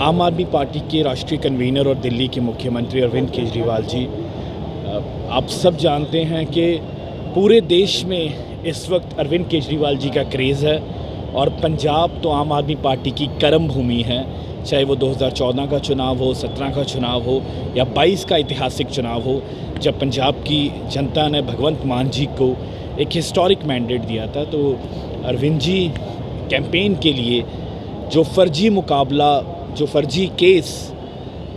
आम आदमी पार्टी के राष्ट्रीय कन्वीनर और दिल्ली के मुख्यमंत्री अरविंद केजरीवाल जी आप सब जानते हैं कि पूरे देश में इस वक्त अरविंद केजरीवाल जी का क्रेज़ है और पंजाब तो आम आदमी पार्टी की कर्म भूमि है, चाहे वो 2014 का चुनाव हो 17 का चुनाव हो, या 22 का ऐतिहासिक चुनाव हो, जब पंजाब की जनता ने भगवंत मान जी को एक हिस्टोरिक मैंडेट दिया था तो अरविंद जी कैंपेन के लिए जो फर्जी मुकाबला जो फर्जी केस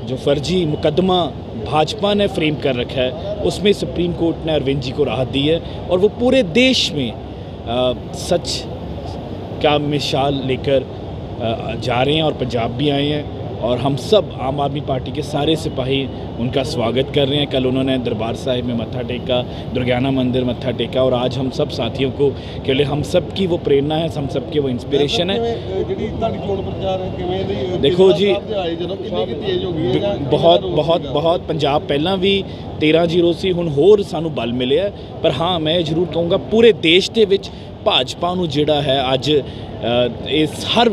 जो फर्जी मुकदमा भाजपा ने फ्रेम कर रखा है उसमें सुप्रीम कोर्ट ने अरविंद जी को राहत दी है और वो पूरे देश में आ, सच का मिसाल लेकर जा रहे हैं और पंजाब भी आए हैं। और हम सब आम आदमी पार्टी के सारे सिपाही उनका स्वागत कर रहे हैं कल उन्होंने दरबार साहिब में मत्था टेका दुर्गाना मंदिर मत्था टेका और आज हम सब साथियों को के लिए हम सब की वो प्रेरणा है हम सब की वो इंस्पिरेशन है ਜਿਹੜੀ ਤੁਹਾਡੀ ਚੋਣ ਪ੍ਰਚਾਰ ਹੈ ਕਿਵੇਂ ਦੀ ਦੇਖੋ ਜੀ, ਆਈ ਜਦੋਂ ਕਿੰਨੀ ਕਿ ਤੇਜ਼ ਹੋ ਗਈ ਹੈ ਜਾਂ ਬਹੁਤ ਕਿੰਨਾ ਬਹੁਤ ਰੋਜ਼ ਬਹੁਤ ਪੰਜਾਬ ਪਹਿਲਾਂ ਵੀ 13-0 ਸੀ ਹੁਣ ਹੋਰ ਸਾਨੂੰ ਬਲ ਮਿਲਿਆ ਪਰ ਹਾਂ ਮੈਂ ਇਹ ਜ਼ਰੂਰ ਕਹੂੰਗਾ ਪੂਰੇ ਦੇਸ਼ ਦੇ ਵਿੱਚ ਭਾਜਪਾ ਨੂੰ ਜਿਹੜਾ ਹੈ ਅੱਜ ਅ, ਇਸ ਹਰ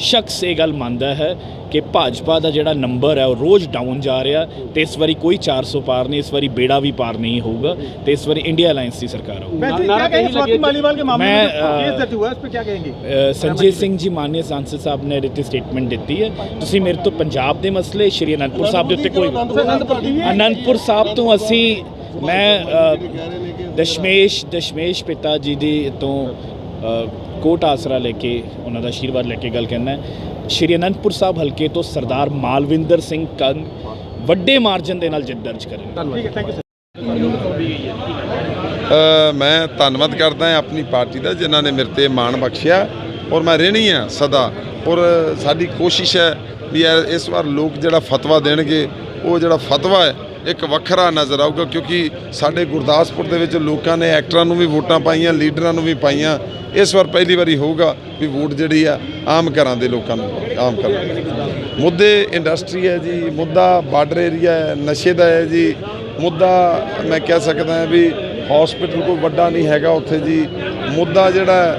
ਸ਼ਖਸ ਇਹ ਗੱਲ ਮੰਨਦਾ ਹੈ ਕਿ ਭਾਜਪਾ ਦਾ ਜਿਹੜਾ ਨੰਬਰ ਹੈ ਉਹ ਰੋਜ਼ ਡਾਊਨ ਜਾ ਰਿਹਾ ਤੇ ਇਸ ਵਾਰੀ ਕੋਈ 400 ਪਾਰ ਨਹੀਂ ਇਸ ਵਾਰੀ ਬੇੜਾ ਵੀ ਪਾਰ ਨਹੀਂ ਹੋਊਗਾ ਤੇ ਇਸ ਵਾਰੀ ਇੰਡੀਆ ਅਲਾਈਅੰਸ ਦੀ ਸਰਕਾਰ ਹੋਊਗੀ वैसे क्या कहेंगे स्वाति मालीवाल के मामले मैं, में जो अ, केस दर्ज हुआ है उस पर क्या कहेंगे ਅ, ਸੰਜੇ ਸਿੰਘ ਜੀ ਮਾਨਯ ਸੰਸਦ ਸਾਹਿਬ ਨੇ ਰਿਟ ਸਟੇਟਮੈਂਟ ਦਿੱਤੀ ਹੈ ਤੁਸੀਂ ਮੇਰੇ ਤੋਂ ਪੰਜਾਬ ਦੇ ਮਸਲੇ ਸ਼੍ਰੀ ਅਨੰਦਪੁਰ ਸਾਹਿਬ ਦੇ ਉੱਤੇ ਕੋਈ ਅਨੰਦਪੁਰ ਦੀ ਅਨੰਦਪੁਰ ਸਾਹਿਬ ਤੋਂ ਅਸੀਂ ਮੈਂ ਅ, ਦਸ਼ਮੇਸ਼ ਦਸ਼ਮੇਸ਼ ਪਿਤਾ ਜੀ ਦੀ ਤੋਂ ਅ, ਕੋਟ ਆਸਰਾ ਲੈ ਕੇ ਉਹਨਾਂ ਦਾ ਆਸ਼ੀਰਵਾਦ ਲੈ ਕੇ ਗੱਲ ਕਰਨਾ ਹੈ ਸ਼੍ਰੀ ਅਨੰਦਪੁਰ ਸਾਹਿਬ ਹਲਕੇ ਤੋਂ ਸਰਦਾਰ ਮਾਲਵਿੰਦਰ ਸਿੰਘ ਕੰਗ ਵੱਡੇ ਮਾਰਜਨ ਦੇ ਨਾਲ ਜਿੱਤ ਦਰਜ ਕਰਨਗੇ ਧੰਨਵਾਦ। ਮੈਂ ਧੰਨਵਾਦ ਕਰਦਾ ਹਾਂ ਆਪਣੀ ਪਾਰਟੀ ਦਾ ਜਿਨ੍ਹਾਂ ਨੇ ਮੇਰੇ ਤੇ ਮਾਣ ਬਖਸ਼ਿਆ ਔਰ ਮੈਂ ਰਹਿਣੀ ਆ ਸਦਾ। ਔਰ ਸਾਡੀ ਕੋਸ਼ਿਸ਼ ਹੈ ਵੀ ਇਸ ਵਾਰ ਲੋਕ ਜਿਹੜਾ ਫਤਵਾ ਦੇਣਗੇ ਉਹ ਜਿਹੜਾ ਫਤਵਾ ਹੈ ਇੱਕ ਵੱਖਰਾ ਨਜ਼ਰ ਆਊਗਾ ਕਿਉਂਕਿ ਸਾਡੇ ਗੁਰਦਾਸਪੁਰ ਦੇ ਵਿੱਚ ਲੋਕਾਂ ਨੇ ਐਕਟਰਾਂ ਨੂੰ ਵੀ ਵੋਟਾਂ ਪਾਈਆਂ, ਲੀਡਰਾਂ ਨੂੰ ਵੀ ਪਾਈਆਂ। ਇਸ ਵਾਰ ਪਹਿਲੀ ਵਾਰੀ ਹੋਊਗਾ ਵੀ ਵੋਟ ਜਿਹੜੀ ਆ ਆਮ ਘਰਾਂ ਦੇ ਲੋਕਾਂ ਨੂੰ, ਆਮ ਘਰਾਂ ਦੇ ਮੁੱਦੇ ਇੰਡਸਟਰੀ ਹੈ ਜੀ, ਮੁੱਦਾ ਬਾਰਡਰ ਏਰੀਆ ਹੈ, ਨਸ਼ੇ ਦਾ ਹੈ ਜੀ। ਮੁੱਦਾ ਮੈਂ ਕਹਿ ਸਕਦਾ ਵੀ ਹਸਪੀਟਲ ਕੋਈ ਵੱਡਾ ਨਹੀਂ ਹੈਗਾ ਉੱਥੇ ਜੀ। ਮੁੱਦਾ ਜਿਹੜਾ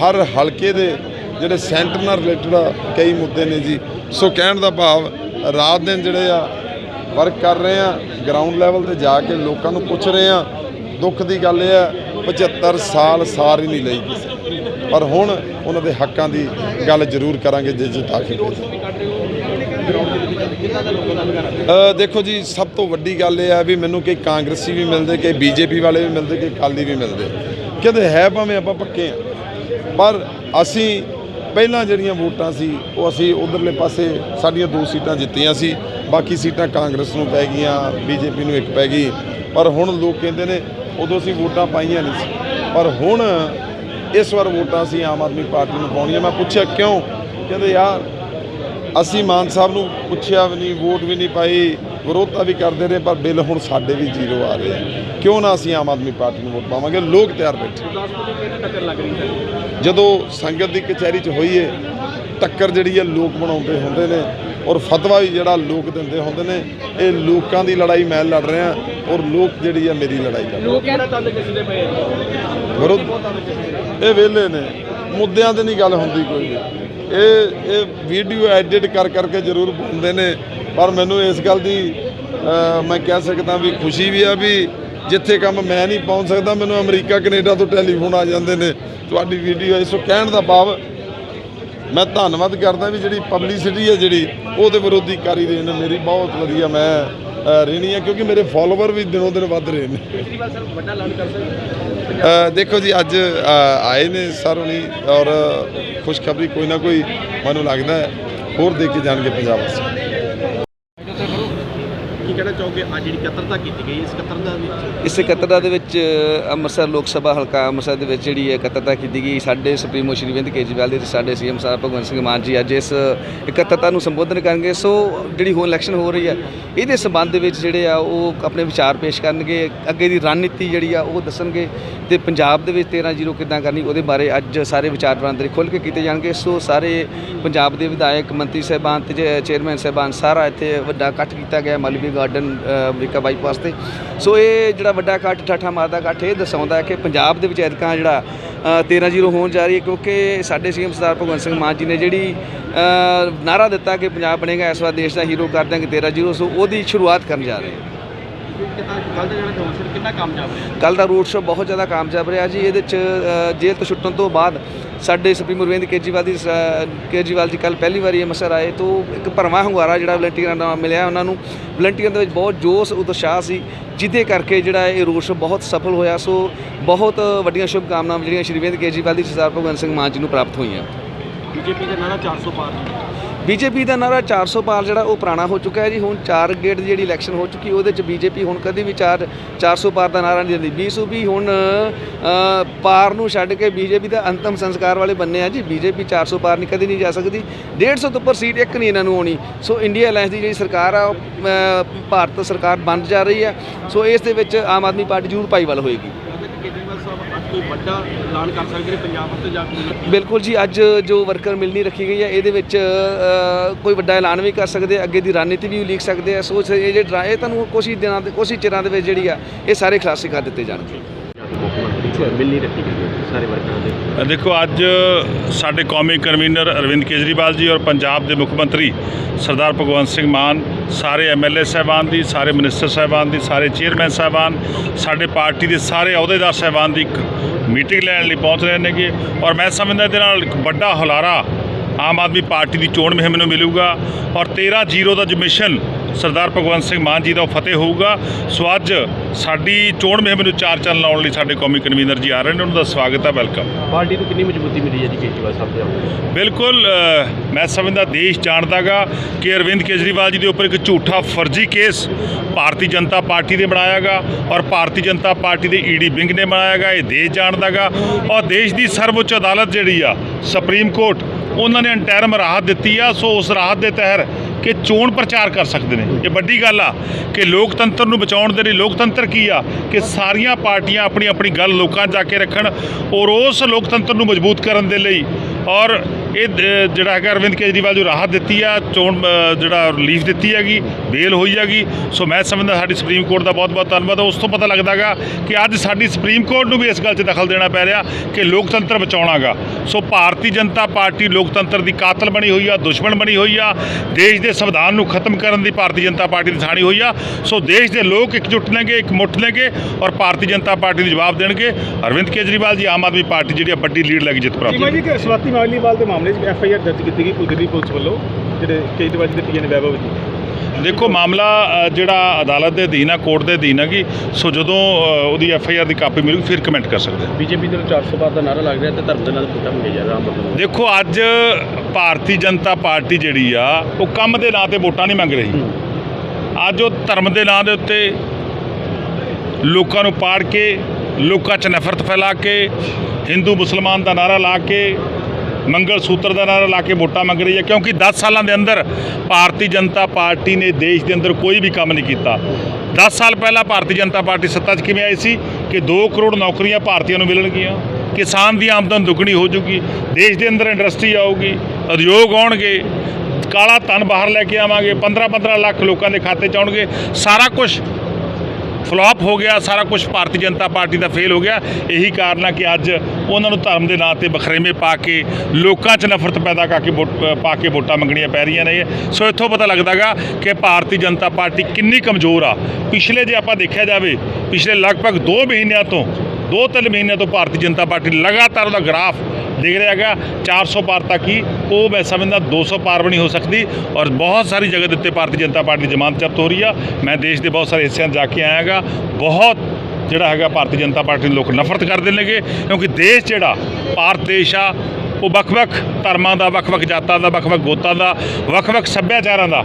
ਹਰ ਹਲਕੇ ਦੇ ਜਿਹੜੇ ਸੈਂਟਰ ਨਾਲ ਰਿਲੇਟਡ ਕਈ ਮੁੱਦੇ ਨੇ ਜੀ। ਸੋ ਕਹਿਣ ਦਾ ਭਾਵ, ਰਾਤ ਦਿਨ ਜਿਹੜੇ ਆ ਵਰਕ ਕਰ ਰਹੇ ਆ ਗਰਾਊਂਡ ਲੈਵਲ ਤੇ ਜਾ ਕੇ ਲੋਕਾਂ ਨੂੰ ਪੁੱਛ ਰਹੇ ਆ ਦੁੱਖ ਦੀ ਗੱਲ ਇਹ ਹੈ 75 ਸਾਲ ਸਾਰ ਹੀ ਨਹੀਂ ਲਈ ਕਿਸੇ ਪਰ ਹੁਣ ਉਹਨਾਂ ਦੇ ਹੱਕਾਂ ਦੀ ਗੱਲ ਜ਼ਰੂਰ ਕਰਾਂਗੇ ਜੇ ਜਿੱਤਾ ਕੇ ਦੇਖੋ ਜੀ, ਸਭ ਤੋਂ ਵੱਡੀ ਗੱਲ ਇਹ ਹੈ ਵੀ ਮੈਨੂੰ ਕਿ ਕਾਂਗਰਸੀ ਵੀ ਮਿਲਦੇ, ਕਈ ਬੀਜੇਪੀ ਵਾਲੇ ਵੀ ਮਿਲਦੇ ਕਿ ਅਕਾਲੀ ਵੀ ਮਿਲਦੇ। ਕਹਿੰਦੇ ਹੈ ਭਾਵੇਂ ਆਪਾਂ ਪੱਕੇ ਆ ਪਰ ਅਸੀਂ ਪਹਿਲਾਂ ਜਿਹੜੀਆਂ ਵੋਟਾਂ ਸੀ, ਉਹ ਅਸੀਂ ਉਧਰਲੇ ਪਾਸੇ ਸਾਡੀਆਂ ਦੋ ਸੀਟਾਂ ਜਿੱਤੀਆਂ ਸੀ। ਬਾਕੀ ਸੀਟਾਂ ਕਾਂਗਰਸ ਨੂੰ ਪੈ ਗਈਆਂ, ਬੀਜੇਪੀ ਨੂੰ ਇੱਕ ਪੈ ਗਈ। ਪਰ ਹੁਣ ਲੋਕ ਕਹਿੰਦੇ ਨੇ, ਉਦੋਂ ਅਸੀਂ ਵੋਟਾਂ ਪਾਈਆਂ ਨਹੀਂ ਸੀ। ਪਰ ਹੁਣ ਇਸ ਵਾਰ ਵੋਟਾਂ ਅਸੀਂ ਆਮ ਆਦਮੀ ਪਾਰਟੀ ਨੂੰ ਪਾਉਣੀਆਂ। ਮੈਂ ਪੁੱਛਿਆ ਕਿਉਂ? ਕਹਿੰਦੇ, ਯਾਰ, ਅਸੀਂ ਮਾਨ ਸਾਹਿਬ ਨੂੰ ਪੁੱਛਿਆ ਵੀ ਨਹੀਂ, ਵੋਟ ਵੀ ਨਹੀਂ ਪਾਈ, ਵਿਰੋਧਤਾ ਵੀ ਕਰਦੇ ਰਹੇ, ਪਰ ਬਿੱਲ ਹੁਣ ਸਾਡੇ ਵੀ ਜ਼ੀਰੋ ਆ ਰਹੇ ਆ। ਕਿਉਂ ਨਾ ਅਸੀਂ ਆਮ ਆਦਮੀ ਪਾਰਟੀ ਨੂੰ ਵੋਟ ਪਾਵਾਂਗੇ? ਲੋਕ ਤਿਆਰ ਬੈਠੇ। ਜਦੋਂ ਸੰਗਤ ਦੀ ਕਚਹਿਰੀ 'ਚ ਹੋਈਏ, ਟੱਕਰ ਜਿਹੜੀ ਹੈ ਲੋਕ ਬਣਾਉਂਦੇ ਹੁੰਦੇ ਨੇ। ਔਰ ਫਤਵਾ ਵੀ ਜਿਹੜਾ ਲੋਕ ਦਿੰਦੇ ਹੁੰਦੇ ਨੇ ਇਹ ਲੋਕਾਂ ਦੀ ਲੜਾਈ ਮੈਂ ਲੜ ਰਿਹਾ ਔਰ ਲੋਕ ਜਿਹੜੀ ਹੈ ਮੇਰੀ ਲੜਾਈ ਲੜ ਲੋਕ ਕਹਿਣਾ ਚਾਹੁੰਦੇ ਕਿਸੇ ਦੇ ਪਏ ਵਿਰੋਧ। ਇਹ ਵਿਹਲੇ ਨੇ ਮੁੱਦਿਆਂ ਤੇ ਨਹੀਂ ਗੱਲ ਹੁੰਦੀ ਕੋਈ ਇਹ ਇਹ ਵੀਡੀਓ ਐਡਿਟ ਕਰ ਕਰਕੇ ਜ਼ਰੂਰ ਪਾਉਂਦੇ ਨੇ ਪਰ ਮੈਨੂੰ ਇਸ ਗੱਲ ਦੀ ਮੈਂ ਕਹਿ ਸਕਦਾ ਵੀ ਖੁਸ਼ੀ ਵੀ ਆ ਵੀ ਜਿੱਥੇ ਕੰਮ ਮੈਂ ਨਹੀਂ ਪਹੁੰਚ ਸਕਦਾ ਮੈਨੂੰ ਅਮਰੀਕਾ ਕੈਨੇਡਾ ਤੋਂ ਟੈਲੀਫੋਨ ਆ ਜਾਂਦੇ ਨੇ ਤੁਹਾਡੀ ਵੀਡੀਓ ਇਸੋ ਕਹਿਣ ਦਾ ਭਾਵ ਮੈਂ ਧੰਨਵਾਦ ਕਰਦਾ ਵੀ ਜਿਹੜੀ ਪਬਲਿਸਿਟੀ ਹੈ ਜਿਹੜੀ ਉਹਦੇ ਵਿਰੋਧੀ ਕਾਰੀ ਰਹੇ ਨੇ ਮੇਰੀ, ਬਹੁਤ ਵਧੀਆ ਮੈਂ ਰਹਿਣੀ ਹੈ ਕਿਉਂਕਿ ਮੇਰੇ ਫਾਲੋਅਰ ਵੀ ਦਿਨੋਂ ਦਿਨ ਵੱਧ ਰਹੇ ਨੇ। ਕੇਜਰੀਵਾਲ ਸਰ ਵੱਡਾ ਐਲਾਨ ਕਰ ਸਕਦੇ ਦੇਖੋ ਜੀ, ਅੱਜ ਆਏ ਨੇ ਸਰ ਹੁਣੀ ਔਰ ਖੁਸ਼ਖਬਰੀ ਕੋਈ ਨਾ ਕੋਈ ਮੈਨੂੰ ਲੱਗਦਾ ਹੋਰ ਦੇ ਕੇ ਜਾਣਗੇ ਪੰਜਾਬ ਵਾਸਤੇ ਚਾਹੋਗੇ ਅੱਜ ਜਿਹੜੀ ਕਤਰਤਾ ਕੀਤੀ ਗਈ ਇਸ ਕਤਰਤਾ ਵਿੱਚ? ਇਸ ਇਕੱਤਰਤਾ ਦੇ ਵਿੱਚ ਅੰਮ੍ਰਿਤਸਰ ਲੋਕ ਸਭਾ, ਹਲਕਾ ਅੰਮ੍ਰਿਤਸਰ ਦੇ ਵਿੱਚ ਜਿਹੜੀ ਹੈ ਇਕੱਤਰਤਾ ਕੀਤੀ ਗਈ, ਸਾਡੇ ਸੁਪਰੀਮੋ ਸ਼੍ਰੀ ਅਰਵਿੰਦ ਕੇਜਰੀਵਾਲ ਦੇ ਤੇ ਸਾਡੇ ਸੀਐਮ ਸਾਹਿਬ ਭਗਵੰਤ ਸਿੰਘ ਮਾਨ ਜੀ ਅੱਜ ਇਸ ਇਕੱਤਰਤਾ ਨੂੰ ਸੰਬੋਧਨ ਕਰਨਗੇ। ਸੋ ਜਿਹੜੀ ਹੁਣ ਇਲੈਕਸ਼ਨ ਹੋ ਰਹੀ ਹੈ, ਇਹਦੇ ਸੰਬੰਧ ਦੇ ਵਿੱਚ ਜਿਹੜੇ ਆ ਉਹ ਆਪਣੇ ਵਿਚਾਰ ਪੇਸ਼ ਕਰਨਗੇ। ਅੱਗੇ ਦੀ ਰਣਨੀਤੀ ਜਿਹੜੀ ਆ ਉਹ ਦੱਸਣਗੇ ਤੇ ਪੰਜਾਬ ਦੇ ਵਿੱਚ 13 ਜ਼ੀਰੋ ਕਿੱਦਾਂ ਕਰਨੀ, ਉਹਦੇ ਬਾਰੇ ਅੱਜ ਸਾਰੇ ਵਿਚਾਰ ਵਟਾਂਦਰੇ ਖੁੱਲ੍ਹ ਕੇ ਕੀਤੇ ਜਾਣਗੇ। ਸੋ ਸਾਰੇ ਪੰਜਾਬ ਦੇ ਵਿਧਾਇਕ, ਮੰਤਰੀ ਸਾਹਿਬਾਨ ਤੇ ਜੇ, ਚੇਅਰਮੈਨ ਸਾਹਿਬਾਨ ਸਾਰਾ ਇੱਥੇ ਵੱਡਾ ਇਕੱਠ ਕੀਤਾ ਗਿਆ। ਮਲਵੀ ਗਾਰਡਨ ਅਮਰੀਕਾ ਬਾਈਪਾਸ ਤੇ। ਸੋ ਇਹ ਜਿਹੜਾ ਵੱਡਾ ਇਕੱਠ ਠਾਠਾ ਮਾਰਦਾ ਇਕੱਠ ਇਹ ਦਰਸਾਉਂਦਾ ਹੈ ਕਿ ਪੰਜਾਬ ਦੇ ਵਿੱਚ ਐਤਕਾਂ ਜਿਹੜਾ 13-0 ਹੋਣ ਜਾ ਰਹੀ ਹੈ ਕਿਉਂਕਿ ਸਾਡੇ ਸੀਐਮ ਸਰਦਾਰ ਭਗਵੰਤ ਸਿੰਘ ਮਾਨ ਜੀ ਨੇ ਜਿਹੜੀ ਅ, ਨਾਅਰਾ ਦਿੱਤਾ ਕਿ ਪੰਜਾਬ ਬਣੇਗਾ ਇਸ ਵਾਰ ਦੇਸ਼ ਦਾ ਹੀਰੋ ਕਰ ਦਾਂਗੇ 13-0 ਸੋ ਉਹਦੀ ਸ਼ੁਰੂਆਤ ਕਰਨ ਜਾ ਰਹੇ ਹਾਂ। ਕਿੰਨਾ ਕੱਲ ਦਾ ਜਿਹੜਾ ਕੌਂਸਲ ਕਿੰਨਾ ਕਾਮਯਾਬ ਰਿਹਾ? ਕੱਲ ਦਾ ਰੋਡ ਸ਼ੋਅ ਬਹੁਤ ਜ਼ਿਆਦਾ ਕਾਮਯਾਬ ਰਿਹਾ ਜੀ। ਇਹਦੇ ਚ ਜੇਲ੍ਹ ਤੋਂ ਛੁੱਟਣ ਤੋਂ ਬਾਅਦ ਸਾਡੇ ਸੁਪਰੀਮ ਅਰਵਿੰਦ ਕੇਜਰੀਵਾਲ ਦੀ ਕੇਜਰੀਵਾਲ ਜੀ ਕੱਲ ਪਹਿਲੀ ਵਾਰੀ ਅੰਮ੍ਰਿਤਸਰ ਆਏ ਤੋਂ ਇੱਕ ਭਰਵਾਂ ਹੁੰਗਾਰਾ ਜਿਹੜਾ ਵਲੰਟੀਅਰਾਂ ਦਾ ਮਿਲਿਆ ਉਹਨਾਂ ਨੂੰ। ਵਲੰਟੀਅਰਾਂ ਦੇ ਵਿੱਚ ਬਹੁਤ ਜੋਸ਼ ਉਤਸ਼ਾਹ ਸੀ ਜਿਹਦੇ ਕਰਕੇ ਜਿਹੜਾ ਇਹ ਰੋਡ ਸ਼ੋਅ ਬਹੁਤ ਸਫਲ ਹੋਇਆ। ਸੋ ਬਹੁਤ ਵੱਡੀਆਂ ਸ਼ੁਭ ਕਾਮਨਾਵਾਂ ਜਿਹੜੀਆਂ ਸ਼੍ਰੀ ਅਰਵਿੰਦ ਕੇਜਰੀਵਾਲ ਦੀ ਸਰਦਾਰ ਭਗਵੰਤ ਸਿੰਘ ਮਾਨ ਜੀ ਨੂੰ ਪ੍ਰਾਪਤ ਹੋਈਆਂ। ਬੀਜੇਪੀ ਦਾ ਨਾਰਾ 400 ਪਾਰ ਬੀਜੇਪੀ ਦਾ ਨਾਰਾ 400 ਪਾਰ ਜਿਹੜਾ ਉਹ ਪੁਰਾਣਾ ਹੋ ਚੁੱਕਾ ਹੈ ਜੀ। ਹੁਣ ਚਾਰ ਗੇਟ ਦੀ ਜਿਹੜੀ ਇਲੈਕਸ਼ਨ ਹੋ ਚੁੱਕੀ ਉਹਦੇ ਚ ਬੀਜੇਪੀ ਹੁਣ ਕਦੀ ਵੀ ਚਾਰ 400 ਪਾਰ ਦਾ ਨਾਰਾ ਨਹੀਂ ਦਿੰਦੀ। ਬੀਸੂਬੀ ਹੁਣ ਪਾਰ ਨੂੰ ਛੱਡ ਕੇ ਬੀਜੇਪੀ ਦਾ ਅੰਤਮ ਸੰਸਕਾਰ ਵਾਲੇ ਬੰਨੇ ਆ ਜੀ। ਬੀਜੇਪੀ 400 ਪਾਰ ਨਹੀਂ ਕਦੀ ਨਹੀਂ ਜਾ ਸਕਦੀ। 150 ਤੋਂ ਉੱਪਰ ਸੀਟ ਇੱਕ ਨਹੀਂ ਇਹਨਾਂ ਨੂੰ ਆਉਣੀ। ਸੋ ਇੰਡੀਆ ਅਲਾਈਅੰਸ ਦੀ ਜਿਹੜੀ ਸਰਕਾਰ ਆ ਉਹ, ਭਾਰਤ ਸਰਕਾਰ ਬਣ ਜਾ ਰਹੀ ਹੈ ਸੋ ਇਸ ਦੇ ਵਿੱਚ ਆਮ ਆਦਮੀ ਪਾਰਟੀ ਜ਼ਰੂਰ ਪਾਈਵਾਲ ਹੋਏਗੀ ਲੱਗਦਾ ਕਿ ਕੇਜਰੀਵਾਲ ਸਾਹਿਬ ਅੱਜ ਕੋਈ ਵੱਡਾ ਐਲਾਨ ਕਰ ਸਕਦੇ ਨੇ ਪੰਜਾਬ ਵਾਸਤੇ ਜਾ ਕੇ ਬਿਲਕੁਲ ਜੀ, ਅੱਜ ਜੋ ਵਰਕਰ ਮਿਲਣੀ ਰੱਖੀ ਗਈ ਹੈ, ਇਹਦੇ ਵਿੱਚ ਕੋਈ ਵੱਡਾ ਐਲਾਨ ਵੀ ਕਰ ਸਕਦੇ ਅੱਗੇ ਦੀ ਰਣਨੀਤੀ ਵੀ ਉਲੀਕ ਸਕਦੇ ਆ ਸੋਚ ਇਹ ਜਿਹੜੇ ਇਹ ਤੁਹਾਨੂੰ ਕੁਛ ਹੀ ਦਿਨਾਂ ਦੇ ਕੁਛ ਹੀ ਚਿਰਾਂ ਦੇ ਵਿੱਚ ਜਿਹੜੀ ਆ, ਇਹ ਸਾਰੇ ਖੁਲਾਸੇ ਕਰ ਦਿੱਤੇ ਜਾਣਗੇ। ਮੁੱਖ ਮੰਤਰੀ ਮਿਲ ਨਹੀਂ ਰੱਖੀ ਗਈ ਸਾਰੇ ਵਰਕਰਾਂ ਦੇ। ਦੇਖੋ, ਅੱਜ ਸਾਡੇ ਕੌਮੀ ਕਨਵੀਨਰ ਅਰਵਿੰਦ ਕੇਜਰੀਵਾਲ ਜੀ ਔਰ ਪੰਜਾਬ ਦੇ ਮੁੱਖ ਮੰਤਰੀ ਸਰਦਾਰ ਭਗਵੰਤ ਸਿੰਘ ਮਾਨ, ਸਾਰੇ ਐਮਐਲਏ ਸਾਹਿਬਾਨ ਦੀ, ਸਾਰੇ ਮਿਨਿਸਟਰ ਸਾਹਿਬਾਨ ਦੀ, ਸਾਰੇ ਚੇਅਰਮੈਨ ਸਾਹਿਬਾਨ, ਸਾਡੇ ਪਾਰਟੀ ਦੇ ਸਾਰੇ ਅਹੁਦੇਦਾਰ ਸਾਹਿਬਾਨ ਦੀ ਇੱਕ ਮੀਟਿੰਗ ਲੈਣ ਲਈ ਪਹੁੰਚ ਰਹੇ ਨੇਗੇ ਔਰ ਮੈਂ ਸਮਝਦਾ ਇਹਦੇ ਨਾਲ ਇੱਕ ਵੱਡਾ ਹੁਲਾਰਾ ਆਮ ਆਦਮੀ ਪਾਰਟੀ ਦੀ ਚੋਣ ਮੁਹਿੰਮ ਨੂੰ ਮਿਲੂਗਾ ਔਰ 13 ਜ਼ੀਰੋ ਦਾ ਜੋ ਮਿਸ਼ਨ ਸਰਦਾਰ ਭਗਵੰਤ ਸਿੰਘ ਮਾਨ ਜੀ ਦਾ ਉਹ ਫਤਿਹ ਹੋਊਗਾ। ਸੋ ਅੱਜ ਸਾਡੀ ਚੋਣ ਮੁਹਿੰਮ ਨੂੰ ਚਾਰ ਚੰਨ ਲਾਉਣ ਲਈ ਸਾਡੇ ਕੌਮੀ ਕਨਵੀਨਰ ਜੀ ਆ ਰਹੇ ਨੇ। ਉਹਨਾਂ ਦਾ ਸਵਾਗਤ ਹੈ ਵੈਲਕਮ। ਪਾਰਟੀ ਨੂੰ ਕਿੰਨੀ ਮਜ਼ਬੂਤੀ ਮਿਲੀ ਹੈ ਜੀ ਕੇਜਰੀਵਾਲ ਸਾਹਿਬ ਦੇ ਬਿਲਕੁਲ ਮੈਂ ਸਮਝਦਾ ਦੇਸ਼ ਜਾਣਦਾਗਾ ਕਿ ਅਰਵਿੰਦ ਕੇਜਰੀਵਾਲ ਜੀ ਦੇ ਉੱਪਰ ਇੱਕ ਝੂਠਾ ਫਰਜ਼ੀ ਕੇਸ ਭਾਰਤੀ ਜਨਤਾ ਪਾਰਟੀ ਨੇ ਬਣਾਇਆਗਾ ਔਰ ਭਾਰਤੀ ਜਨਤਾ ਪਾਰਟੀ ਦੇ ਈਡੀ ਵਿੰਗ ਨੇ ਬਣਾਇਆਗਾ। ਇਹ ਦੇਸ਼ ਜਾਣਦਾਗਾ। ਔਰ ਦੇਸ਼ ਦੀ ਸਰਵਉੱਚ ਅਦਾਲਤ ਜਿਹੜੀ ਆ ਸੁਪਰੀਮ ਕੋਰਟ ਉਹਨਾਂ ਨੇ ਅੰਟਰਮ ਰਾਹਤ ਦਿੱਤੀ ਆ। ਸੋ ਉਸ ਰਾਹਤ ਦੇ ਤਹਿਤ ਕਿ ਚੋਣ ਪ੍ਰਚਾਰ ਕਰ ਸਕਦੇ ਨੇ। ਇਹ ਵੱਡੀ ਗੱਲ ਆ ਕਿ ਲੋਕਤੰਤਰ ਨੂੰ ਬਚਾਉਣ ਦੇ ਲਈ ਲੋਕਤੰਤਰ ਕੀ ਆ? ਕਿ ਸਾਰੀਆਂ ਪਾਰਟੀਆਂ ਆਪਣੀ ਆਪਣੀ ਗੱਲ ਲੋਕਾਂ 'ਚ ਜਾ ਕੇ ਰੱਖਣ ਔਰ ਉਸ ਲੋਕਤੰਤਰ ਨੂੰ ਮਜ਼ਬੂਤ ਕਰਨ ਦੇ ਲਈ ਔਰ ਇਹ ਜਿਹੜਾ ਹੈਗਾ ਅਰਵਿੰਦ ਕੇਜਰੀਵਾਲ ਜੋ ਰਾਹਤ ਦਿੱਤੀ ਆ, ਚੋਣ ਜਿਹੜਾ ਰਿਲੀਫ ਦਿੱਤੀ ਹੈਗੀ ਬੇਲ ਹੋਈ ਹੈਗੀ। ਸੋ ਮੈਂ ਸਮਝਦਾ ਸਾਡੀ ਸੁਪਰੀਮ ਕੋਰਟ ਦਾ ਬਹੁਤ ਬਹੁਤ ਧੰਨਵਾਦ। ਉਸ ਤੋਂ ਪਤਾ ਲੱਗਦਾਗਾ ਕਿ ਅੱਜ ਸਾਡੀ ਸੁਪਰੀਮ ਕੋਰਟ ਨੂੰ ਵੀ ਇਸ ਗੱਲ 'ਚ ਦਖਲ ਦੇਣਾ ਪੈ ਰਿਹਾ ਕਿ ਲੋਕਤੰਤਰ ਬਚਾਉਣਾਗਾ। ਸੋ ਭਾਰਤੀ ਜਨਤਾ ਪਾਰਟੀ ਲੋਕਤੰਤਰ ਦੀ ਕਾਤਲ ਬਣੀ ਹੋਈ ਆ, ਦੁਸ਼ਮਣ ਬਣੀ ਹੋਈ ਆ। ਦੇਸ਼ ਦੇ ਸੰਵਿਧਾਨ ਨੂੰ ਖਤਮ ਕਰਨ ਦੀ ਭਾਰਤੀ ਜਨਤਾ ਪਾਰਟੀ ਦੀ ਥਾਣੀ ਹੋਈ ਆ। ਸੋ ਦੇਸ਼ ਦੇ ਲੋਕ ਇਕਜੁੱਟ ਇੱਕ ਮੁੱਠ ਲੈਣਗੇ ਔਰ ਭਾਰਤੀ ਜਨਤਾ ਪਾਰਟੀ ਨੂੰ ਜਵਾਬ ਦੇਣਗੇ। ਅਰਵਿੰਦ ਕੇਜਰੀਵਾਲ ਜੀ, ਆਮ ਆਦਮੀ ਪਾਰਟੀ ਜਿਹੜੀ ਆ, ਵੱਡੀ ਲੀਡ ਲੈ ਕੇ ਜਿੱਤ ਪ੍ਰਾਪਤ ਕੀਤੀ ਜੀ, ਕਿ ਸਵਾਤੀ ਮਾਲੀਵਾਲ ਦੇ ਮਾਮਲੇ 'ਚ ਐਫ ਆਈ ਆਰ ਦਰਜ ਕੀਤੀ ਗਈ ਦਿੱਲੀ ਪੁਲਿਸ ਵੱਲੋਂ ਜਿਹੜੇ ਕੇਜਰੀਵਾਲ ਜੀ ਦੇ ਪੀਏ ਨੇ ਵੈਭਵ ਜੀ। ਦੇਖੋ ਮਾਮਲਾ ਜਿਹੜਾ ਅਦਾਲਤ ਦੇ ਅਧੀਨ ਆ ਕੋਰਟ ਦੇ ਅਧੀਨ ਹੈਗੀ ਸੋ ਜਦੋਂ ਉਹਦੀ ਐਫ ਆਈ ਆਰ ਦੀ ਕਾਪੀ ਮਿਲੂਗੀ ਫਿਰ ਕਮੈਂਟ ਕਰ ਸਕਦੇ ਹਾਂ। ਬੀਜੇਪੀ ਦੇ 400 ਪਾਰ ਦਾ ਨਾਰਾ ਲੱਗ ਰਿਹਾ ਤੇ ਧਰਮ ਦੇ ਨਾਲ ਫੋਟਾ ਮੰਗੇ ਜਾ ਰਿਹਾ ਦੇਖੋ ਅੱਜ ਭਾਰਤੀ ਜਨਤਾ ਪਾਰਟੀ ਜਿਹੜੀ ਆ ਉਹ ਕੰਮ ਦੇ ਨਾਂ ਤੇ ਵੋਟਾਂ ਨਹੀਂ ਮੰਗ ਰਹੀ। ਅੱਜ ਉਹ ਧਰਮ ਦੇ ਨਾਂ ਦੇ ਉੱਤੇ ਲੋਕਾਂ ਨੂੰ ਪਾੜ ਕੇ ਲੋਕਾਂ 'ਚ ਨਫ਼ਰਤ ਫੈਲਾ ਕੇ ਹਿੰਦੂ ਮੁਸਲਮਾਨ ਦਾ ਨਾਰਾ ਲਾ ਕੇ ਮੰਗਲ ਸੂਤਰ ਦਾ ਨਾਰਾ ਲਾ ਕੇ ਵੋਟਾਂ ਮੰਗ ਰਹੀ ਹੈ, ਕਿਉਂਕਿ 10 ਸਾਲਾਂ ਦੇ ਅੰਦਰ ਭਾਰਤੀ ਜਨਤਾ ਪਾਰਟੀ ਨੇ ਦੇਸ਼ ਦੇ ਅੰਦਰ ਕੋਈ ਵੀ ਕੰਮ ਨਹੀਂ ਕੀਤਾ। 10 ਸਾਲ ਪਹਿਲਾਂ ਭਾਰਤੀ ਜਨਤਾ ਪਾਰਟੀ ਸੱਤਾ 'ਚ ਕਿਵੇਂ ਆਈ ਸੀ? ਕਿ 2 ਕਰੋੜ ਨੌਕਰੀਆਂ ਭਾਰਤੀਆਂ ਨੂੰ ਮਿਲਣਗੀਆਂ, ਕਿਸਾਨ ਦੀ ਆਮਦਨ ਦੁੱਗਣੀ ਹੋ ਜੂਗੀ, ਦੇਸ਼ ਦੇ ਅੰਦਰ ਇੰਡਸਟਰੀ ਆਊਗੀ, ਉਦਯੋਗ ਆਉਣਗੇ, ਕਾਲਾ ਧਨ ਬਾਹਰ ਲੈ ਕੇ ਆਵਾਂਗੇ 15 15 ਲੱਖ ਲੋਕਾਂ ਦੇ ਖਾਤੇ 'ਚ ਆਉਣਗੇ, ਸਾਰਾ ਕੁਝ ਫਲॉप ਹੋ ਗਿਆ, ਸਾਰਾ ਕੁਝ ਭਾਰਤੀ ਜਨਤਾ ਪਾਰਟੀ ਦਾ ਫੇਲ ਹੋ ਗਿਆ। ਇਹੀ ਕਾਰਨ ਆ ਕਿ ਅੱਜ ਉਹਨਾਂ ਨੂੰ ਧਰਮ ਦੇ ਨਾਂ ਤੇ ਬਖਰੇਵੇਂ ਪਾ ਕੇ ਲੋਕਾਂ 'ਚ ਨਫ਼ਰਤ ਪੈਦਾ ਕਰਕੇ ਵੋਟ- ਪਾ ਕੇ ਵੋਟਾਂ ਮੰਗਣੀਆਂ ਪੈ ਰਹੀਆਂ ਨੇ। ਸੋ ਇੱਥੋਂ ਪਤਾ ਲੱਗਦਾਗਾ ਕਿ ਭਾਰਤੀ ਜਨਤਾ ਪਾਰਟੀ ਕਿੰਨੀ ਕਮਜ਼ੋਰ ਆ। ਪਿਛਲੇ ਜੇ ਆਪਾਂ ਦੇਖਿਆ ਜਾਵੇ, ਪਿਛਲੇ ਲਗਭਗ 2 ਮਹੀਨਿਆਂ ਤੋਂ 2-3 ਮਹੀਨਿਆਂ ਤੋਂ ਭਾਰਤੀ ਜਨਤਾ ਪਾਰਟੀ ਲਗਾਤਾਰ ਉਹਦਾ ਗ੍ਰਾਫ ਦਿਖ ਰਿਹਾ ਹੈਗਾ। 400 ਪਾਰ ਤੱਕ ਹੀ ਉਹ ਮੈਂ ਸਮਝਦਾ 200 ਪਾਰ ਵੀ ਨਹੀਂ ਹੋ ਸਕਦੀ ਔਰ ਬਹੁਤ ਸਾਰੀ ਜਗ੍ਹਾ ਦੇ ਉੱਤੇ ਭਾਰਤੀ ਜਨਤਾ ਪਾਰਟੀ ਦੀ ਜ਼ਮਾਨਤ ਜ਼ਬਤ ਹੋ ਰਹੀ ਆ। ਮੈਂ ਦੇਸ਼ ਦੇ ਬਹੁਤ ਸਾਰੇ ਹਿੱਸਿਆਂ 'ਚ ਜਾ ਕੇ ਆਇਆ ਹੈਗਾ। ਬਹੁਤ ਜਿਹੜਾ ਹੈਗਾ ਭਾਰਤੀ ਜਨਤਾ ਪਾਰਟੀ ਨੂੰ ਲੋਕ ਨਫ਼ਰਤ ਕਰਦੇ ਨੇਗੇ ਕਿਉਂਕਿ ਦੇਸ਼ ਜਿਹੜਾ ਭਾਰਤ ਦੇਸ਼ ਆ, ਉਹ ਵੱਖ-ਵੱਖ ਧਰਮਾਂ ਦਾ, ਵੱਖ-ਵੱਖ ਜਾਤਾਂ ਦਾ, ਵੱਖ-ਵੱਖ ਗੋਤਾਂ ਦਾ, ਵੱਖ-ਵੱਖ ਸੱਭਿਆਚਾਰਾਂ ਦਾ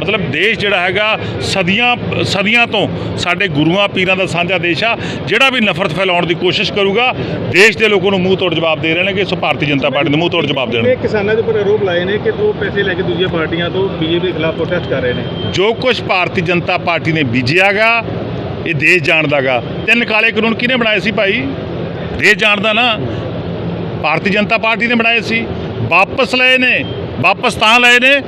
ਮਤਲਬ ਦੇਸ਼ ਜਿਹੜਾ ਹੈਗਾ ਸਦੀਆਂ ਸਦੀਆਂ ਤੋਂ ਸਾਡੇ ਗੁਰੂਆਂ ਪੀਰਾਂ ਦਾ ਸਾਂਝਾ ਦੇਸ਼ ਆ ਜਿਹੜਾ ਵੀ ਨਫ਼ਰਤ ਫੈਲਾਉਣ ਦੀ ਕੋਸ਼ਿਸ਼ ਕਰੂਗਾ ਦੇਸ਼ ਦੇ ਲੋਕਾਂ ਨੂੰ ਮੂੰਹ ਤੋੜ ਜਵਾਬ ਦੇ ਰਹੇ ਨੇ ਕਿ ਸੋ ਭਾਰਤੀ ਜਨਤਾ ਪਾਰਟੀ ਨੂੰ ਮੂੰਹ ਤੋੜ ਜਵਾਬ ਦੇਣ ਕਿਸਾਨਾਂ ਦੇ ਉੱਪਰ ਆਰੋਪ ਲਾਏ ਨੇ ਕਿ ਉਹ ਪੈਸੇ ਲੈ ਕੇ ਦੂਜੀਆਂ ਪਾਰਟੀਆਂ ਤੋਂ ਬੀਜੇਪੀ ਦੇ ਖਿਲਾਫ ਪ੍ਰੋਟੈਸਟ ਕਰ ਰਹੇ ਨੇ। ਜੋ ਕੁਝ ਭਾਰਤੀ ਜਨਤਾ ਪਾਰਟੀ ਨੇ ਬੀਜਿਆਗਾ ਇਹ ਦੇਸ਼ ਜਾਣਦਾਗਾ। ਤਿੰਨ ਕਾਲੇ ਕਾਨੂੰਨ ਕਿਹਨੇ ਬਣਾਏ ਸੀ ਭਾਈ? ਦੇਸ਼ ਜਾਣਦਾ ਨਾ। ਭਾਰਤੀ ਜਨਤਾ ਪਾਰਟੀ ਨੇ ਬਣਾਏ ਸੀ। ਵਾਪਸ ਲਏ ਨੇ ਵਾਪਸ ਤਾਂ ਲਏ ਨੇ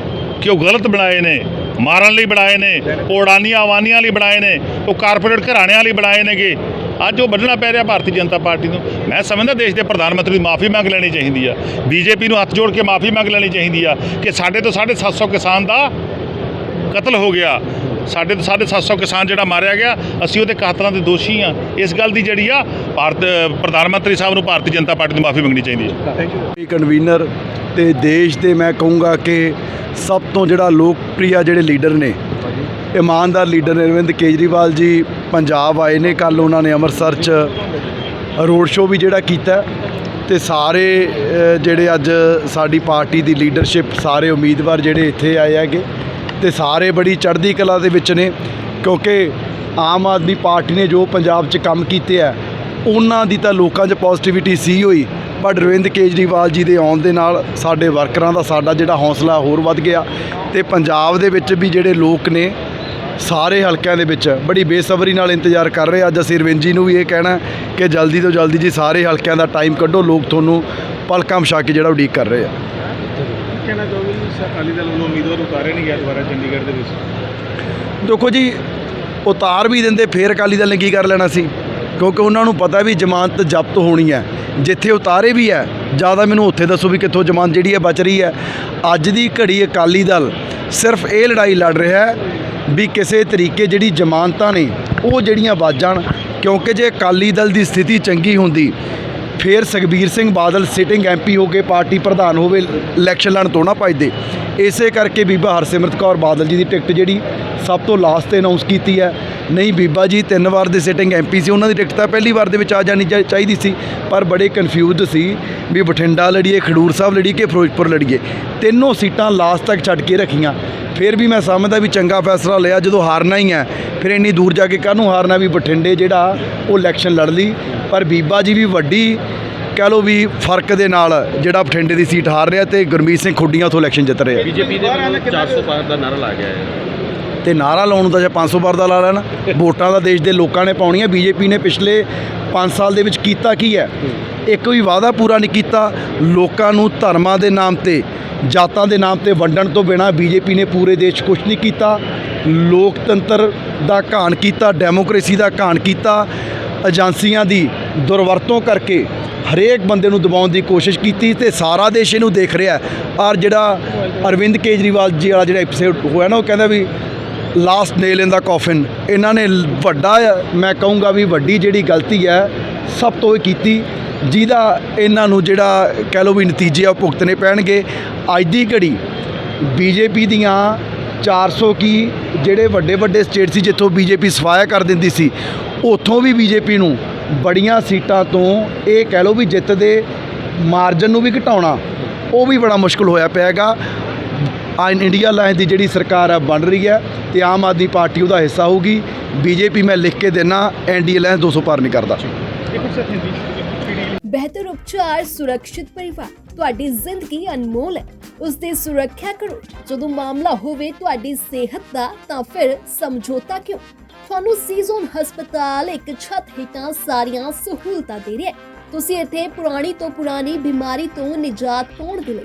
ਕਿ ਉਹ ਗਲਤ ਬਣਾਏ ਨੇ। ਮਾਰਨ ਲਈ ਬਣਾਏ ਨੇ ਉਹ ਉਡਾਨੀਆਂ ਆਵਾਨੀਆਂ ਲਈ ਬਣਾਏ ਨੇ, ਉਹ ਕਾਰਪੋਰੇਟ ਘਰਾਣਿਆਂ ਲਈ ਬਣਾਏ ਨੇਗੇ। ਅੱਜ ਉਹ ਵੱਢਣਾ ਪੈ ਰਿਹਾ ਭਾਰਤੀ ਜਨਤਾ ਪਾਰਟੀ ਨੂੰ। ਮੈਂ ਸਮਝਦਾ ਦੇਸ਼ ਦੇ ਪ੍ਰਧਾਨ ਮੰਤਰੀ ਨੂੰ ਮਾਫੀ ਮੰਗ ਲੈਣੀ ਚਾਹੀਦੀ ਆ। ਬੀਜੇਪੀ ਨੂੰ ਹੱਥ ਜੋੜ ਕੇ ਮਾਫੀ ਮੰਗ ਲੈਣੀ ਚਾਹੀਦੀ ਆ ਕਿ ਸਾਡੇ ਤੋਂ 750 ਕਿਸਾਨ ਦਾ ਕਤਲ ਹੋ ਗਿਆ। ਸਾਡੇ ਤੋਂ 750 ਕਿਸਾਨ ਜਿਹੜਾ ਮਾਰਿਆ ਗਿਆ, ਅਸੀਂ ਉਹਦੇ ਕਾਤਲਾਂ ਦੇ ਦੋਸ਼ੀ ਆ ਇਸ ਗੱਲ ਦੀ ਜਿਹੜੀ ਆ, ਭਾਰਤ, ਪ੍ਰਧਾਨ ਮੰਤਰੀ ਸਾਹਿਬ ਨੂੰ ਭਾਰਤੀ ਜਨਤਾ ਪਾਰਟੀ ਨੂੰ ਮਾਫੀ ਮੰਗਣੀ ਚਾਹੀਦੀ ਹੈ। ਥੈਂਕ ਯੂ ਕਨਵੀਨਰ ਤੇ ਦੇਸ਼ ਦੇ ਮੈਂ ਕਹੂੰਗਾ ਕਿ ਸਭ ਤੋਂ ਜਿਹੜਾ ਲੋਕਪ੍ਰਿਯ ਜਿਹੜੇ ਲੀਡਰ ਨੇ, ਇਮਾਨਦਾਰ ਲੀਡਰ ਨੇ, ਅਰਵਿੰਦ ਕੇਜਰੀਵਾਲ ਜੀ ਪੰਜਾਬ ਆਏ ਨੇ ਕੱਲ ਉਹਨਾਂ ਨੇ ਅੰਮ੍ਰਿਤਸਰ 'ਚ ਰੋਡ ਸ਼ੋਅ ਵੀ ਜਿਹੜਾ ਕੀਤਾ ਤੇ ਸਾਰੇ ਜਿਹੜੇ ਅੱਜ ਸਾਡੀ ਪਾਰਟੀ ਦੀ ਲੀਡਰਸ਼ਿਪ ਸਾਰੇ ਉਮੀਦਵਾਰ ਜਿਹੜੇ ਇੱਥੇ ਆਏ ਹੈਗੇ। ਤੇ ਸਾਰੇ ਬੜੀ ਚੜ੍ਹਦੀ ਕਲਾ ਦੇ ਵਿੱਚ ਨੇ, ਕਿਉਂਕਿ ਆਮ ਆਦਮੀ ਪਾਰਟੀ ਨੇ ਜੋ ਪੰਜਾਬ 'ਚ ਕੰਮ ਕੀਤੇ ਆ, ਉਹਨਾਂ ਦੀ ਤਾਂ ਲੋਕਾਂ 'ਚ ਪੋਜ਼ਿਟਿਵਿਟੀ ਸੀ ਹੋਈ। ਪਰ ਅਰਵਿੰਦ ਕੇਜਰੀਵਾਲ ਜੀ ਦੇ ਆਉਣ ਦੇ ਨਾਲ ਸਾਡੇ ਵਰਕਰਾਂ ਦਾ ਸਾਡਾ ਜਿਹੜਾ ਹੌਸਲਾ ਹੋਰ ਵੱਧ ਗਿਆ ਤੇ ਪੰਜਾਬ ਦੇ ਵਿੱਚ ਵੀ ਜਿਹੜੇ ਲੋਕ ਨੇ, ਸਾਰੇ ਹਲਕਿਆਂ ਦੇ ਵਿੱਚ ਬੜੀ ਬੇਸਬਰੀ ਨਾਲ ਇੰਤਜ਼ਾਰ ਕਰ ਰਹੇ ਅੱਜ ਅਸੀਂ ਅਰਵਿੰਦ ਜੀ ਨੂੰ ਵੀ ਇਹ ਕਹਿਣਾ ਕਿ ਜਲਦੀ ਤੋਂ ਜਲਦੀ ਜੀ ਸਾਰੇ ਹਲਕਿਆਂ ਦਾ ਟਾਈਮ ਕੱਢੋ, ਲੋਕ ਤੁਹਾਨੂੰ ਪਲਕਾਂ ਮਛਾ ਕੇ ਜਿਹੜਾ ਉਡੀਕ ਕਰ ਰਹੇ ਆ। ਕਹਿਣਾ ਅਕਾਲੀ ਦਲ ਵੱਲੋਂ ਉਮੀਦਵਾਰ ਉਤਾਰੇ ਨਹੀਂ ਗਿਆ ਦੁਬਾਰਾ ਚੰਡੀਗੜ੍ਹ ਦੇ ਵਿੱਚ? ਦੇਖੋ ਜੀ, ਉਤਾਰ ਵੀ ਦਿੰਦੇ, ਫੇਰ ਅਕਾਲੀ ਦਲ ਨੇ ਕੀ ਕਰ ਲੈਣਾ ਸੀ? ਕਿਉਂਕਿ ਉਹਨਾਂ ਨੂੰ ਪਤਾ ਵੀ ਜ਼ਮਾਨਤ ਜ਼ਬਤ ਹੋਣੀ ਹੈ। ਜਿੱਥੇ ਉਤਾਰੇ ਵੀ ਹੈ, ਜ਼ਿਆਦਾ ਮੈਨੂੰ ਉੱਥੇ ਦੱਸੋ ਵੀ ਕਿੱਥੋਂ ਜ਼ਮਾਨਤ ਜਿਹੜੀ ਹੈ ਬਚ ਰਹੀ ਹੈ। ਅੱਜ ਦੀ ਘੜੀ ਅਕਾਲੀ ਦਲ ਸਿਰਫ ਇਹ ਲੜਾਈ ਲੜ ਰਿਹਾ ਹੈ ਵੀ ਕਿਸੇ ਤਰੀਕੇ ਜਿਹੜੀ ਜ਼ਮਾਨਤਾਂ ਨੇ, ਉਹ ਜਿਹੜੀਆਂ ਬਚ ਜਾਣ। ਕਿਉਂਕਿ ਜੇ ਅਕਾਲੀ ਦਲ ਦੀ ਸਥਿਤੀ ਚੰਗੀ ਹੁੰਦੀ ਫਿਰ ਸੁਖਬੀਰ ਸਿੰਘ ਬਾਦਲ ਸਿਟਿੰਗ ਐਮਪੀ ਹੋ ਕੇ ਪਾਰਟੀ ਪ੍ਰਧਾਨ ਹੋਵੇ ਇਲੈਕਸ਼ਨ ਲੜਨ ਤੋਂ ਨਾ ਭੱਜਦੇ। ਇਸੇ ਕਰਕੇ ਬੀਬਾ ਹਰਸਿਮਰਤ ਕੌਰ ਬਾਦਲ ਜੀ ਦੀ ਟਿਕਟ ਜਿਹੜੀ ਸਭ ਤੋਂ ਲਾਸਟ ਤੇ ਅਨਾਉਂਸ ਕੀਤੀ ਹੈ। ਨਹੀਂ ਬੀਬਾ ਜੀ, ਤਿੰਨ ਵਾਰ ਦੇ ਸਿਟਿੰਗ ਐਮਪੀ ਸੀ, ਉਹਨਾਂ ਦੀ ਟਿਕਟ ਤਾਂ ਪਹਿਲੀ ਵਾਰ ਦੇ ਵਿੱਚ ਆ ਜਾਣੀ ਚਾ- ਚਾਹੀਦੀ ਸੀ, ਪਰ ਬੜੇ ਕਨਫਿਊਜ਼ਡ ਸੀ ਵੀ ਬਠਿੰਡਾ ਲੜੀਏ, ਖਡੂਰ ਸਾਹਿਬ ਲੜੀਏ ਕਿ ਫਿਰੋਜ਼ਪੁਰ ਲੜੀਏ। ਤਿੰਨੋਂ ਸੀਟਾਂ ਲਾਸਟ ਤੱਕ ਛੱਡ ਕੇ ਰੱਖੀਆਂ। ਫਿਰ ਵੀ ਮੈਂ ਸਮਝਦਾ ਵੀ ਚੰਗਾ ਫੈਸਲਾ ਲਿਆ, ਜਦੋਂ ਹਾਰਨਾ ਹੀ ਹੈ, ਫਿਰ ਇੰਨੀ ਦੂਰ ਜਾ ਕੇ ਕਾਹਨੂੰ ਹਾਰਨਾ ਵੀ ਬਠਿੰਡੇ ਜਿਹੜਾ ਉਹ ਇਲੈਕਸ਼ਨ ਲੜ ਲਈ। ਪਰ ਬੀਬਾ ਜੀ ਵੀ ਵੱਡੀ, ਕਹਿ ਲਓ ਵੀ ਫ਼ਰਕ ਦੇ ਨਾਲ ਜਿਹੜਾ ਬਠਿੰਡੇ ਦੀ ਸੀਟ ਹਾਰ ਰਿਹਾ ਤੇ ਗੁਰਮੀਤ ਸਿੰਘ ਖੁੱਡੀਆਂ ਤੋਂ ਇਲੈਕਸ਼ਨ ਜਿੱਤ ਰਿਹਾ ਬੀਜੇਪੀ ਦੇ ਵੱਲੋਂ 400 ਪਾਰ ਦਾ ਨਾਰਾ ਲਾ ਗਿਆ ਹੈ। ਤੇ ਨਾਰਾ ਲਾਉਣ ਦਾ ਜਾਂ 500 ਵਾਰ ਦਾ ਲਾ ਲੈਣ, ਵੋਟਾਂ ਦਾ ਦੇਸ਼ ਦੇ ਲੋਕਾਂ ਨੇ ਪਾਉਣੀਆਂ, ਬੀਜੇਪੀ ਨੇ ਪਿਛਲੇ 5 ਸਾਲ ਦੇ ਵਿੱਚ ਕੀਤਾ ਕੀ ਹੈ? ਇੱਕ ਵੀ ਵਾਅਦਾ ਪੂਰਾ ਨਹੀਂ ਕੀਤਾ, ਲੋਕਾਂ ਨੂੰ ਧਰਮਾਂ ਦੇ ਨਾਮ ਤੇ, ਜਾਤਾਂ ਦੇ ਨਾਮ ਤੇ ਵੰਡਣ ਤੋਂ ਬਿਨਾ ਬੀਜੇਪੀ ਨੇ ਪੂਰੇ ਦੇਸ਼ 'ਚ ਕੁਝ ਨਹੀਂ ਕੀਤਾ। ਲੋਕਤੰਤਰ ਦਾ ਘਾਣ ਕੀਤਾ, ਡੈਮੋਕ੍ਰੇਸੀ ਦਾ ਘਾਣ ਕੀਤਾ, ਏਜੰਸੀਆਂ ਦੀ ਦੁਰਵਰਤੋਂ ਕਰਕੇ ਹਰੇਕ ਬੰਦੇ ਨੂੰ ਦਬਾਉਣ ਦੀ ਕੋਸ਼ਿਸ਼ ਕੀਤੀ ਤੇ ਸਾਰਾ ਦੇਸ਼ ਇਹਨੂੰ ਦੇਖ ਰਿਹਾ ਔਰ ਜਿਹੜਾ ਅਰਵਿੰਦ ਕੇਜਰੀਵਾਲ ਜੀ ਵਾਲਾ ਜਿਹੜਾ ਐਪੀਸੋਡ ਹੋਇਆ ਨਾ, ਉਹ ਕਹਿੰਦਾ ਵੀ ਲਾਸਟ ਨੇਲ ਇਨ ਦਾ ਕੌਫਨ ਇਹਨਾਂ ਨੇ ਵੱਡਾ, ਮੈਂ ਕਹੂੰਗਾ ਵੀ ਵੱਡੀ ਜਿਹੜੀ ਗਲਤੀ ਹੈ, ਸਭ ਤੋਂ ਇਹ ਕੀਤੀ, ਜਿਹਦਾ ਇਹਨਾਂ ਨੂੰ ਜਿਹੜਾ ਕਹਿ ਲਓ ਵੀ ਨਤੀਜੇ ਆ ਉਹ ਭੁਗਤਣੇ ਪੈਣਗੇ। ਅੱਜ ਦੀ ਘੜੀ ਬੀਜੇਪੀ ਦੀਆਂ 400 ਕੀ ਜਿਹੜੇ ਵੱਡੇ ਵੱਡੇ ਸਟੇਟ ਸੀ, ਜਿੱਥੋਂ ਬੀਜੇਪੀ ਸਫਾਇਆ ਕਰ ਦਿੰਦੀ ਸੀ, ਉੱਥੋਂ ਵੀ ਬੀਜੇਪੀ ਨੂੰ ਬੜੀਆਂ ਸੀਟਾਂ ਤੋਂ ਇਹ ਕਹਿ ਲਓ ਵੀ ਜਿੱਤ ਦੇ ਮਾਰਜਨ ਨੂੰ ਵੀ ਘਟਾਉਣਾ, ਉਹ ਵੀ ਬੜਾ ਮੁਸ਼ਕਲ ਹੋਇਆ ਪਿਆਗਾ ਆਇਨ ਇੰਡੀਆ ਲਾਈਨ ਦੀ ਜਿਹੜੀ ਸਰਕਾਰ ਆ ਬਣ ਰਹੀ ਹੈ ਤੇ ਆਮ ਆਦਮੀ ਪਾਰਟੀ ਉਹਦਾ ਹਿੱਸਾ ਹੋਊਗੀ। ਬੀਜੇਪੀ ਮੈਂ ਲਿਖ ਕੇ ਦੇਣਾ ਐਨਡੀਏ ਲਾਈਨ 200 ਪਾਰ ਨਹੀਂ ਕਰਦਾ। ਬਿਹਤਰ ਉਪਚਾਰ, ਸੁਰੱਖਿਅਤ ਪਰਿਵਾਰ, ਤੁਹਾਡੀ ਜ਼ਿੰਦਗੀ ਅਨਮੋਲ ਹੈ। ਉਸ ਦੀ ਸੁਰੱਖਿਆ ਕਰੋ। ਜਦੋਂ ਮਾਮਲਾ ਹੋਵੇ ਤੁਹਾਡੀ ਸਿਹਤ ਦਾ, ਤਾਂ ਫਿਰ ਸਮਝੌਤਾ ਕਿਉਂ? ਤੁਹਾਨੂੰ ਸੀਜ਼ਨ ਹਸਪਤਾਲ ਇੱਕ ਛੱਤ ਹੇਠਾਂ ਸਾਰੀਆਂ ਸਹੂਲਤਾਂ ਦੇ ਰਿਹਾ ਤੁਸੀਂ ਇੱਥੇ ਪੁਰਾਣੀ ਤੋਂ ਪੁਰਾਣੀ ਬਿਮਾਰੀ ਤੋਂ ਨਿਜਾਤ ਪਾਉਣ ਦੇ ਲਈ